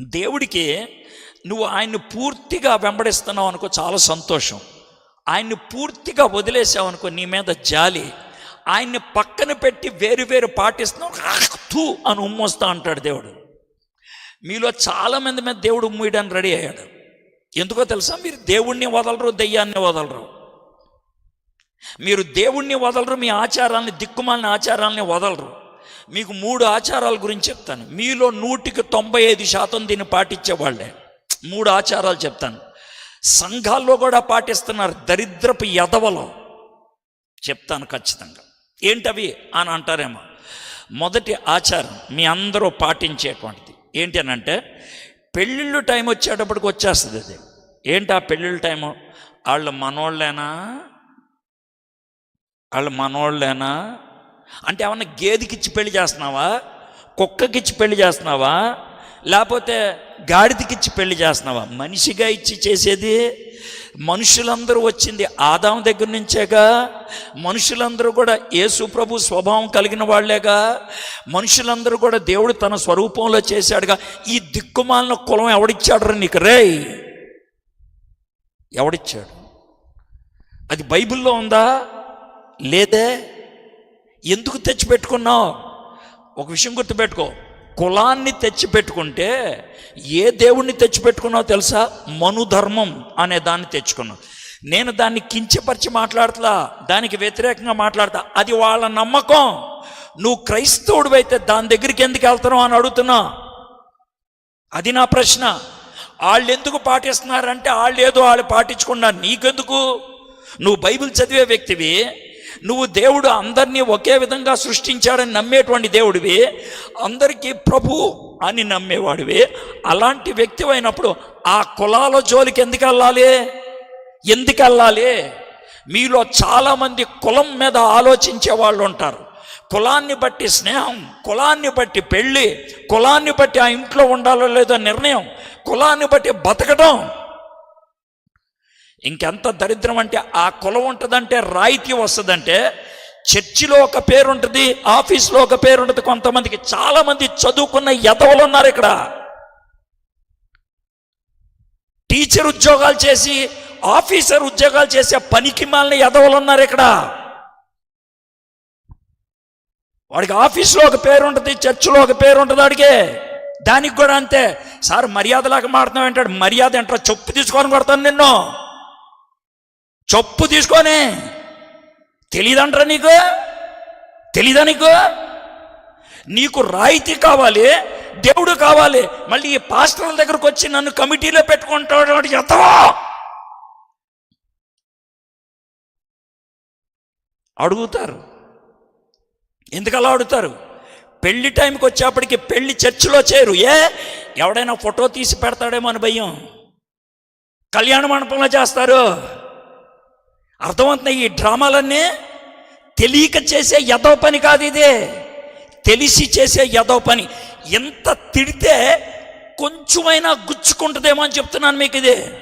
దేవుడికి నువ్వు ఆయన్ని పూర్తిగా వెంబడిస్తున్నావు అనుకో చాలా సంతోషం. ఆయన్ని పూర్తిగా వదిలేసావు అనుకో నీ మీద జాలి. ఆయన్ని పక్కన పెట్టి వేరు వేరు పాటిస్తున్నావు తూ అని ఉమ్మొస్తా అంటాడు దేవుడు. మీలో చాలామంది మీద దేవుడు ఉమ్మేయడానికి రెడీ అయ్యాడు. ఎందుకో తెలుసా? మీరు దేవుణ్ణి వదలరు దెయ్యాన్ని వదలరు. మీరు దేవుణ్ణి వదలరు మీ ఆచారాన్ని దిక్కుమాలిన ఆచారాలని వదలరు. మీకు మూడు ఆచారాల గురించి చెప్తాను. మీలో నూటికి తొంభై ఐదు శాతం దీన్ని పాటించే వాళ్ళే మూడు ఆచారాలు చెప్తాను. సంఘాల్లో కూడా పాటిస్తున్నారు దరిద్రపు ఎదవలో చెప్తాను ఖచ్చితంగా. ఏంటవి అని అంటారేమో. మొదటి ఆచారం మీ అందరూ పాటించేటువంటిది. ఏంటి అని అంటే పెళ్ళిళ్ళు టైం వచ్చేటప్పటికి వచ్చేస్తుంది అది. ఏంటి ఆ పెళ్ళిళ్ళ టైము? వాళ్ళు మనోళ్ళేనా? వాళ్ళు మనోళ్ళేనా? అంటే ఏమన్నా గేదెకిచ్చి పెళ్ళి చేస్తున్నావా? కుక్కకిచ్చి పెళ్ళి చేస్తున్నావా? లేకపోతే గాడిదకిచ్చి పెళ్ళి చేస్తున్నావా? మనిషిగా ఇచ్చి చేసేది మనుషులందరూ వచ్చింది ఆదాం దగ్గర నుంచేగా? మనుషులందరూ కూడా యేసు ప్రభు స్వభావం కలిగిన వాళ్ళేగా? మనుషులందరూ కూడా దేవుడు తన స్వరూపంలో చేశాడుగా? ఈ దిక్కుమాలిన కులం ఎవడిచ్చాడు నీకు? రే ఎవడిచ్చాడు? అది బైబిల్లో ఉందా? లేదే? ఎందుకు తెచ్చిపెట్టుకున్నావు? ఒక విషయం గుర్తుపెట్టుకో. కులాన్ని తెచ్చిపెట్టుకుంటే ఏ దేవుణ్ణి తెచ్చిపెట్టుకున్నావు తెలుసా? మనుధర్మం అనే దాన్ని తెచ్చుకున్నావు. నేను దాన్ని కించపరిచి మాట్లాడతలా దానికి వ్యతిరేకంగా మాట్లాడతా. అది వాళ్ళ నమ్మకం. నువ్వు క్రైస్తవుడు అయితే దాని దగ్గరికి ఎందుకు వెళ్తున్నావు అని అడుగుతున్నా. అది నా ప్రశ్న. వాళ్ళు ఎందుకు పాటిస్తున్నారంటే వాళ్ళు ఏదో వాళ్ళు పాటించుకున్నారు నీకెందుకు? నువ్వు బైబిల్ చదివే వ్యక్తివి. నువ్వు దేవుడు అందరినీ ఒకే విధంగా సృష్టించాడని నమ్మేటువంటి దేవుడివి. అందరికీ ప్రభు అని నమ్మేవాడివి. అలాంటి వ్యక్తి అయినప్పుడు ఆ కులాల జోలికి ఎందుకు వెళ్ళాలి? ఎందుకు వెళ్ళాలి? మీలో చాలామంది కులం మీద ఆలోచించే వాళ్ళు ఉంటారు. కులాన్ని బట్టి స్నేహం కులాన్ని బట్టి పెళ్ళి కులాన్ని బట్టి ఆ ఇంట్లో ఉండాలో లేదో నిర్ణయం కులాన్ని బట్టి బతకడం ఇంకెంత దరిద్రం అంటే ఆ కులం ఉంటుందంటే రాయితీ వస్తుందంటే చర్చిలో ఒక పేరు ఉంటుంది ఆఫీస్లో ఒక పేరు ఉంటుంది కొంతమందికి చాలామంది చదువుకున్న ఎదవలు ఉన్నారు ఇక్కడ. టీచర్ ఉద్యోగాలు చేసి ఆఫీసర్ ఉద్యోగాలు చేసే పనికి మాలిన ఎదవలు ఉన్నారు ఇక్కడ. వాడికి ఆఫీస్లో ఒక పేరు ఉంటుంది చర్చిలో ఒక పేరు ఉంటుంది వాడికి. దానికి కూడా అంతే. సార్ మర్యాదలాగా మాడుతున్నావు అంటాడు మర్యాద ఏంటో చెప్పు తీసుకొని కొడతాను నిన్ను. చొప్పు తీసుకొని. తెలీదంటారా నీకు? తెలీదా నీకు? నీకు రాయితీ కావాలి దేవుడు కావాలి. మళ్ళీ ఈ పాస్టర్ల దగ్గరకు వచ్చి నన్ను కమిటీలో పెట్టుకుంటాడు వాడు ఎంతవా అడుగుతారు. ఎందుకలా అడుగుతారు? పెళ్ళి టైంకి వచ్చేప్పటికి పెళ్ళి చర్చిలో చేరు. ఏ? ఎవడైనా ఫోటో తీసి పెడతాడేమో అని భయం. కళ్యాణ మండపంలో చేస్తారు. అర్థమవుతున్నాయి ఈ డ్రామాలన్నీ? తెలియక చేసే యదో పని కాదు ఇదే. తెలిసి చేసే యదో పని. ఎంత తిడితే కొంచెమైనా గుచ్చుకుంటుందేమో అని చెప్తున్నాను మీకు ఇది.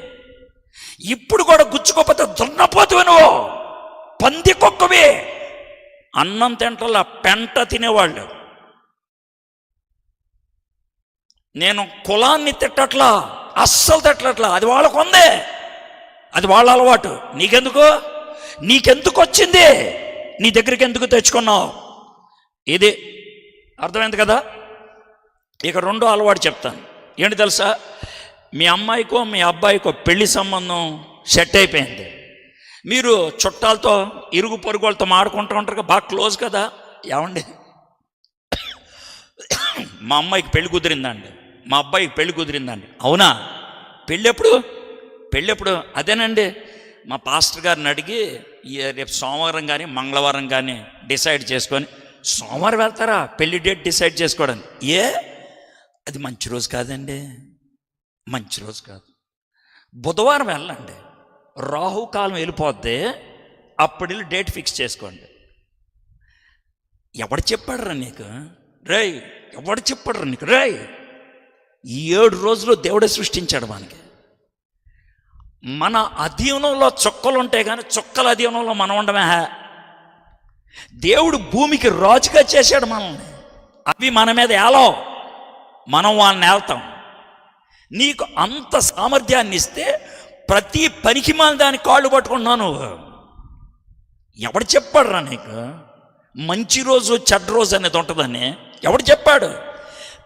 ఇప్పుడు కూడా గుచ్చుకోకపోతే దున్నపోతువి నువ్వు. పంది కుక్కవి. అన్నం తింటలా పెంట తినేవాళ్ళు. నేను కులాన్ని తిట్టట్లా అస్సలు తిట్టట్లా అది వాళ్ళకు ఉందే అది వాళ్ళ అలవాటు. నీకెందుకు? నీకెందుకు వచ్చింది నీ దగ్గరికి ఎందుకు తెచ్చుకున్నావు? ఇది అర్థమైంది కదా? ఇక రెండో అలవాటు చెప్తాను. ఏంటి తెలుసా? మీ అమ్మాయికో మీ అబ్బాయికో పెళ్ళి సంబంధం సెట్ అయిపోయింది. మీరు చుట్టాలతో ఇరుగు పొరుగు వాళ్ళతో మాడుకుంటూ ఉంటారు కదా, బాగా క్లోజ్ కదా? ఏమండి? మా అమ్మాయికి పెళ్ళి కుదిరిందండి. మా అబ్బాయికి పెళ్ళి కుదిరిందండి. అవునా? పెళ్ళి ఎప్పుడు పెళ్ళప్పుడు? అదేనండి. మా పాస్టర్ గారిని అడిగి రేపు సోమవారం కానీ మంగళవారం కానీ డిసైడ్ చేసుకొని సోమవారం వెళ్తారా? పెళ్ళి డేట్ డిసైడ్ చేసుకోవడానికి. ఏ? అది మంచి రోజు కాదండి. మంచి రోజు కాదు. బుధవారం వెళ్ళండి. రాహుకాలం వెళ్ళిపోద్ది. అప్పుడు వెళ్ళి డేట్ ఫిక్స్ చేసుకోండి. ఎవడు చెప్పాడురా నీకు? రేయ్ ఎవడు చెప్పాడురా నీకు? రేయ్ ఈ ఏడు రోజులు దేవుడే సృష్టించాడు మనకి. మన అధీనంలో చొక్కలు ఉంటాయి కానీ చొక్కల అధీనంలో మనం ఉండమే. హా దేవుడు భూమికి రాజుగా చేశాడు మనల్ని. అవి మన మీద ఏలో. మనం వాళ్ళని ఏళ్తాం నీకు అంత సామర్థ్యాన్ని ఇస్తే ప్రతి పనికి మన దాని కాళ్ళు పట్టుకున్నాను ఎవడు చెప్పాడురా నీకు? మంచి రోజు చెడ్డ రోజు అనేది ఉంటుందని ఎవడు చెప్పాడు?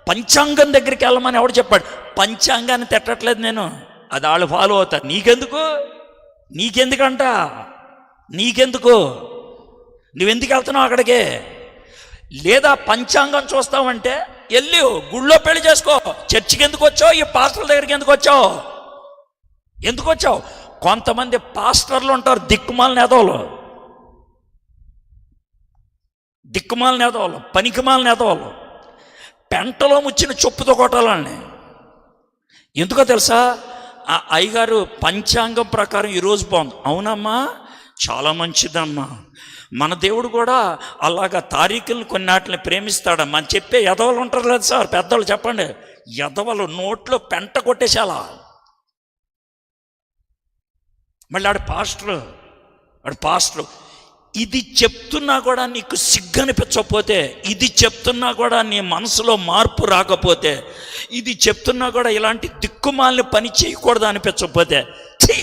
పంచాంగం దగ్గరికి వెళ్ళమని ఎవడు చెప్పాడు? పంచాంగాన్ని తిట్టట్లేదు నేను. అది వాళ్ళు ఫాలో అవుతారు. నీకెందుకు? నీకెందుకంట? నీకెందుకు? నువ్వెందుకు వెళ్తున్నావు అక్కడికి? లేదా పంచాంగం చూస్తావంటే వెళ్ళి గుళ్ళో పెళ్ళి చేసుకో. చర్చికి ఎందుకు వచ్చావు? ఈ పాస్టర్ల దగ్గరికి ఎందుకు వచ్చావు? ఎందుకు వచ్చావు? కొంతమంది పాస్టర్లు ఉంటారు దిక్కుమాల నేతలు దిక్కుమాల నేతవాళ్ళు పనికిమాల నేతవాళ్ళు. పెంటలో ముచ్చిన చొప్పుతో కొట్టాలని ఎందుకో తెలుసా? ఆ అయ్యగారు పంచాంగం ప్రకారం ఈరోజు బాగుంది. అవునమ్మా? చాలా మంచిదమ్మా. మన దేవుడు కూడా అలాగా తారీఖులను కొన్నాటిని ప్రేమిస్తాడమ్మా అని చెప్పే ఎదవలు ఉంటారు లేదు సార్ పెద్దలు చెప్పండి. ఎదవలు నోట్లో పెంట కొట్టేసేలా మళ్ళీ ఆడు పాస్టర్ ఆడు పాస్టర్ ఇది చెప్తున్నా కూడా నీకు సిగ్గనిపించకపోతే ఇది చెప్తున్నా కూడా నీ మనసులో మార్పు రాకపోతే ఇది చెప్తున్నా కూడా ఇలాంటి దిక్కుమాలని పని చేయకూడదు అనిపించకపోతే ఛీ!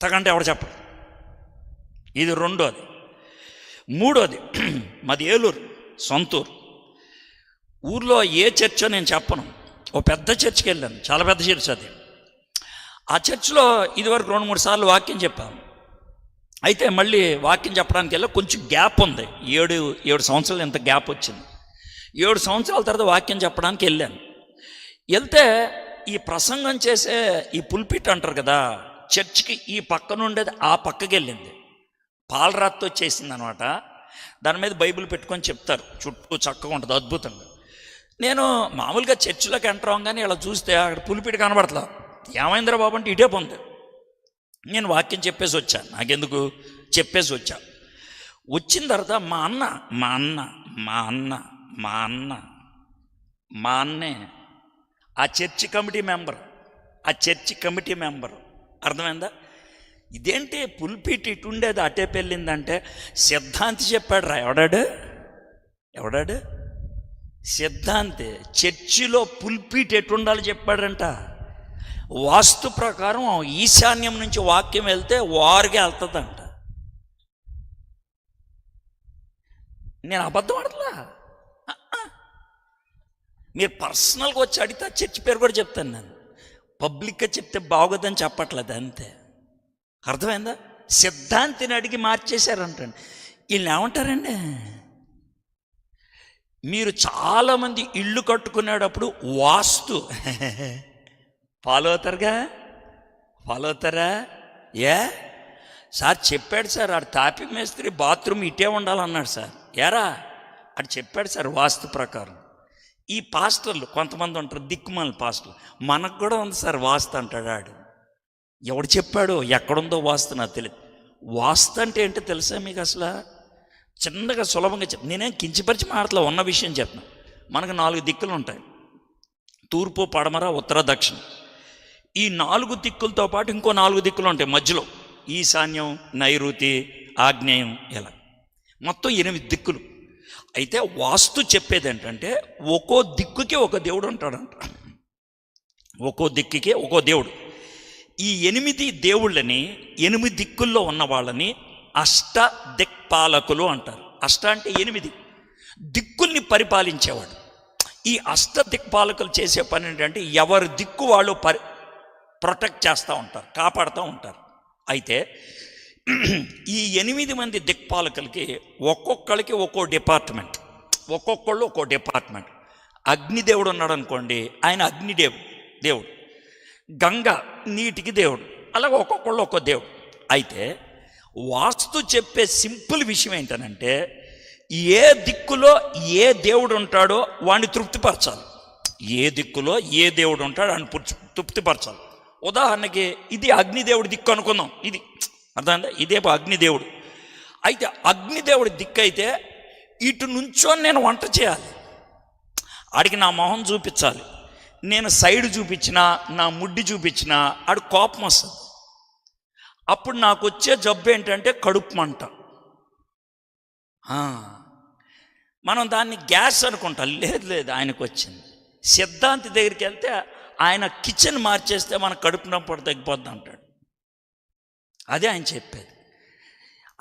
తగంటే ఎవడు చెప్పడు. ఇది రెండోది. మూడోది మాది ఏలూరు సొంతూరు. ఊర్లో ఏ చర్చో నేను చెప్పను. ఓ పెద్ద చర్చికి వెళ్ళాను. చాలా పెద్ద చర్చ్ అది. ఆ చర్చిలో ఇదివరకు రెండు మూడు సార్లు వాక్యం చెప్పాం. అయితే మళ్ళీ వాక్యం చెప్పడానికి వెళ్ళి కొంచెం గ్యాప్ ఉంది. ఏడు ఏడు సంవత్సరాలు ఎంత గ్యాప్ వచ్చింది. ఏడు సంవత్సరాల తర్వాత వాక్యం చెప్పడానికి వెళ్ళాను వెళ్తే ఈ ప్రసంగం చేసే ఈ పుల్పిట్ అంటారు కదా చర్చికి ఈ పక్కన ఉండేది ఆ పక్కకి వెళ్ళింది. పాలరాత్తో చేసింది అనమాట దాని మీద బైబిల్ పెట్టుకొని చెప్తారు. చుట్టూ చక్కగా ఉంటుంది అద్భుతంగా. నేను మామూలుగా చర్చిలోకి ఎంటర్ అవ్వగానే ఇలా చూస్తే అక్కడ పులిపిటి కనబడట్లా. ఏమైందిరా బాబు అంటే ఇటే పొంది. నేను వాక్యం చెప్పేసి వచ్చాను నాకెందుకు? చెప్పేసి వచ్చా. వచ్చిన తర్వాత మా అన్న మా అన్న మా అన్న మా అన్న మా అన్నే ఆ చర్చి కమిటీ మెంబర్ ఆ చర్చి కమిటీ మెంబర్. అర్థమైందా? ఇదేంటి పుల్పీట్ ఇటు ఉండేది అటే పెళ్ళిందంటే? సిద్ధాంతి చెప్పాడు రా ఎవడాడు? ఎవడాడు? సిద్ధాంతి. చర్చిలో పుల్పీట్ ఎటు ఉండాలి చెప్పాడంట. వాస్తు ప్రకారం ఈశాన్యం నుంచి వాక్యం వెళ్తే వారికి వెళ్తుందంట. నేను అబద్ధం ఆడలా మీరు పర్సనల్గా వచ్చి అడిగితే చర్చి పేరు కూడా చెప్తాను నేను. పబ్లిక్గా చెప్తే బాగోదని చెప్పట్లేదు అంతే. అర్థమైందా? సిద్ధాంతిని అడిగి మార్చేశారంటండి. వీళ్ళు ఏమంటారండి? మీరు చాలామంది ఇల్లు కట్టుకునేటప్పుడు వాస్తు. ఫాలో అవుతారుగా? ఫాలో అవుతారా? ఏ? సార్ చెప్పాడు సార్ ఆడు తాపి మేస్త్రి బాత్రూమ్ ఇటే ఉండాలన్నాడు సార్. ఎరా ఆడు చెప్పాడు సార్ వాస్తు ప్రకారం. ఈ పాస్టర్లు కొంతమంది ఉంటారు దిక్కుమాల పాస్టర్లు. మనకు కూడా ఉంది సార్ వాస్తు అంటాడు ఆడు. ఎవడు చెప్పాడు ఎక్కడుందో వాస్తు నాకు తెలియదు వాస్తు అంటే ఏంటో తెలుసా మీకు అసలు? చిన్నగా సులభంగా చెప్ నేనేం కించిపరిచి మాటలో ఉన్న విషయం చెప్తున్నా. మనకు నాలుగు దిక్కులు ఉంటాయి తూర్పు పడమర ఉత్తర దక్షిణం. ఈ నాలుగు దిక్కులతో పాటు ఇంకో నాలుగు దిక్కులు ఉంటాయి మధ్యలో. ఈశాన్యం నైరుతి ఆగ్నేయం ఇలా. మొత్తం ఎనిమిది దిక్కులు. అయితే వాస్తు చెప్పేది ఏంటంటే ఒక్కో దిక్కుకి ఒక దేవుడు ఉంటాడంట ఒక్కో దిక్కుకి ఒక్కో దేవుడు. ఈ ఎనిమిది దేవుళ్ళని ఎనిమిది దిక్కుల్లో ఉన్న వాళ్ళని అష్ట దిక్పాలకులు అంటారు. అష్ట అంటే ఎనిమిది. దిక్కుల్ని పరిపాలించేవాడు. ఈ అష్ట దిక్పాలకులు చేసే పని ఏంటంటే ఎవరి దిక్కు వాళ్ళు పరి ప్రొటెక్ట్ చేస్తూ ఉంటారు కాపాడుతూ ఉంటారు. అయితే ఈ ఎనిమిది మంది దిక్పాలకులకి ఒక్కొక్కరికి ఒక్కో డిపార్ట్మెంట్ ఒక్కొక్కళ్ళు ఒక్కో డిపార్ట్మెంట్. అగ్నిదేవుడు ఉన్నాడు అనుకోండి ఆయన అగ్నిదేవుడు దేవుడు. గంగ నీటికి దేవుడు అలాగే ఒక్కొక్కళ్ళు ఒక్కో దేవుడు. అయితే వాస్తు చెప్పే సింపుల్ విషయం ఏంటనంటే ఏ దిక్కులో ఏ దేవుడు ఉంటాడో వాడిని తృప్తిపరచాలి. ఏ దిక్కులో ఏ దేవుడు ఉంటాడో వాడిని తృప్తిపరచాలి. ఉదాహరణకి ఇది అగ్నిదేవుడి దిక్కు అనుకుందాం. ఇది అర్థమైందా? ఇదేపు అగ్నిదేవుడు. అయితే అగ్నిదేవుడి దిక్కు అయితే ఇటు నుంచో నేను వంట చేయాలి. ఆడికి నా మొహం చూపించాలి. నేను సైడ్ చూపించినా నా ముడ్డి చూపించినా ఆడు కోపం వస్తుంది. అప్పుడు నాకు వచ్చే జబ్బు ఏంటంటే కడుపు మంట. మనం దాన్ని గ్యాస్ అనుకుంటాం. లేదు లేదు ఆయనకు వచ్చింది సిద్ధాంతి దగ్గరికి వెళ్తే ఆయన కిచెన్ మార్చేస్తే మన కడుపు నొప్పుడు తగ్గిపోద్ది అంటాడు. అదే ఆయన చెప్పేది.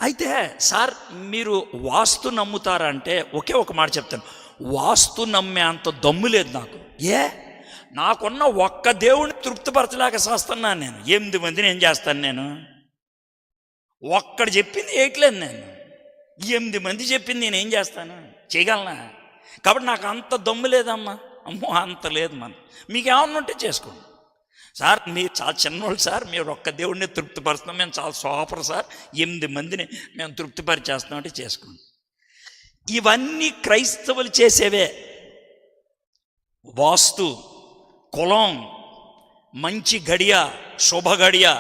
అయితే సార్ మీరు వాస్తు నమ్ముతారంటే ఒకే ఒక మాట చెప్తాను. వాస్తు నమ్మే అంత దమ్ము లేదు నాకు. ఏ? నాకున్న ఒక్క దేవుడిని తృప్తిపరచలేక చేస్తున్నాను నేను. ఎనిమిది మందిని ఏం చేస్తాను నేను? ఒక్కడు చెప్పింది వేయట్లేదు నేను. ఎనిమిది మంది చెప్పింది నేను ఏం చేస్తాను? చేయగలనా? కాబట్టి నాకు అంత దమ్ము లేదమ్మా. అమ్మో అంత లేదు మన. మీకు ఏమన్నా ఉంటే చేసుకోండి. సార్ మీరు చాలా చిన్నోళ్ళు సార్ మీరు ఒక్క దేవుడిని తృప్తిపరుస్తున్నాం మేము చాలా సూపర్ సార్ ఎనిమిది మందిని మేము తృప్తిపరిచేస్తున్నాం అంటే చేసుకోండి. ఇవన్నీ క్రైస్తవులు చేసేవే. వాస్తు కులం మంచి గడియ శుభ గడియ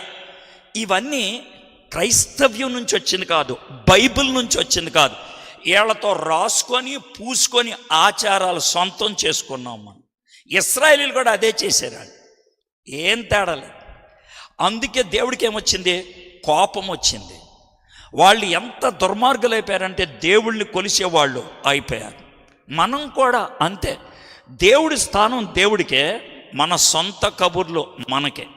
ఇవన్నీ క్రైస్తవ్యం నుంచి వచ్చింది కాదు బైబిల్ నుంచి వచ్చింది కాదు వీళ్ళతో రాసుకొని పూసుకొని ఆచారాలు సొంతం చేసుకున్నాం మనం. ఇస్రాయలీలు కూడా అదే చేశారు ఏం తేడాలి అందుకే దేవుడికి ఏమొచ్చింది కోపం వచ్చింది వాళ్ళు ఎంత దుర్మార్గులు అయిపోయారంటే దేవుళ్ళని కొలిసేవాళ్ళు అయిపోయారు. మనం కూడా అంతే. దేవుడి స్థానం దేవుడికే మన సొంత కబుర్లు మనకే.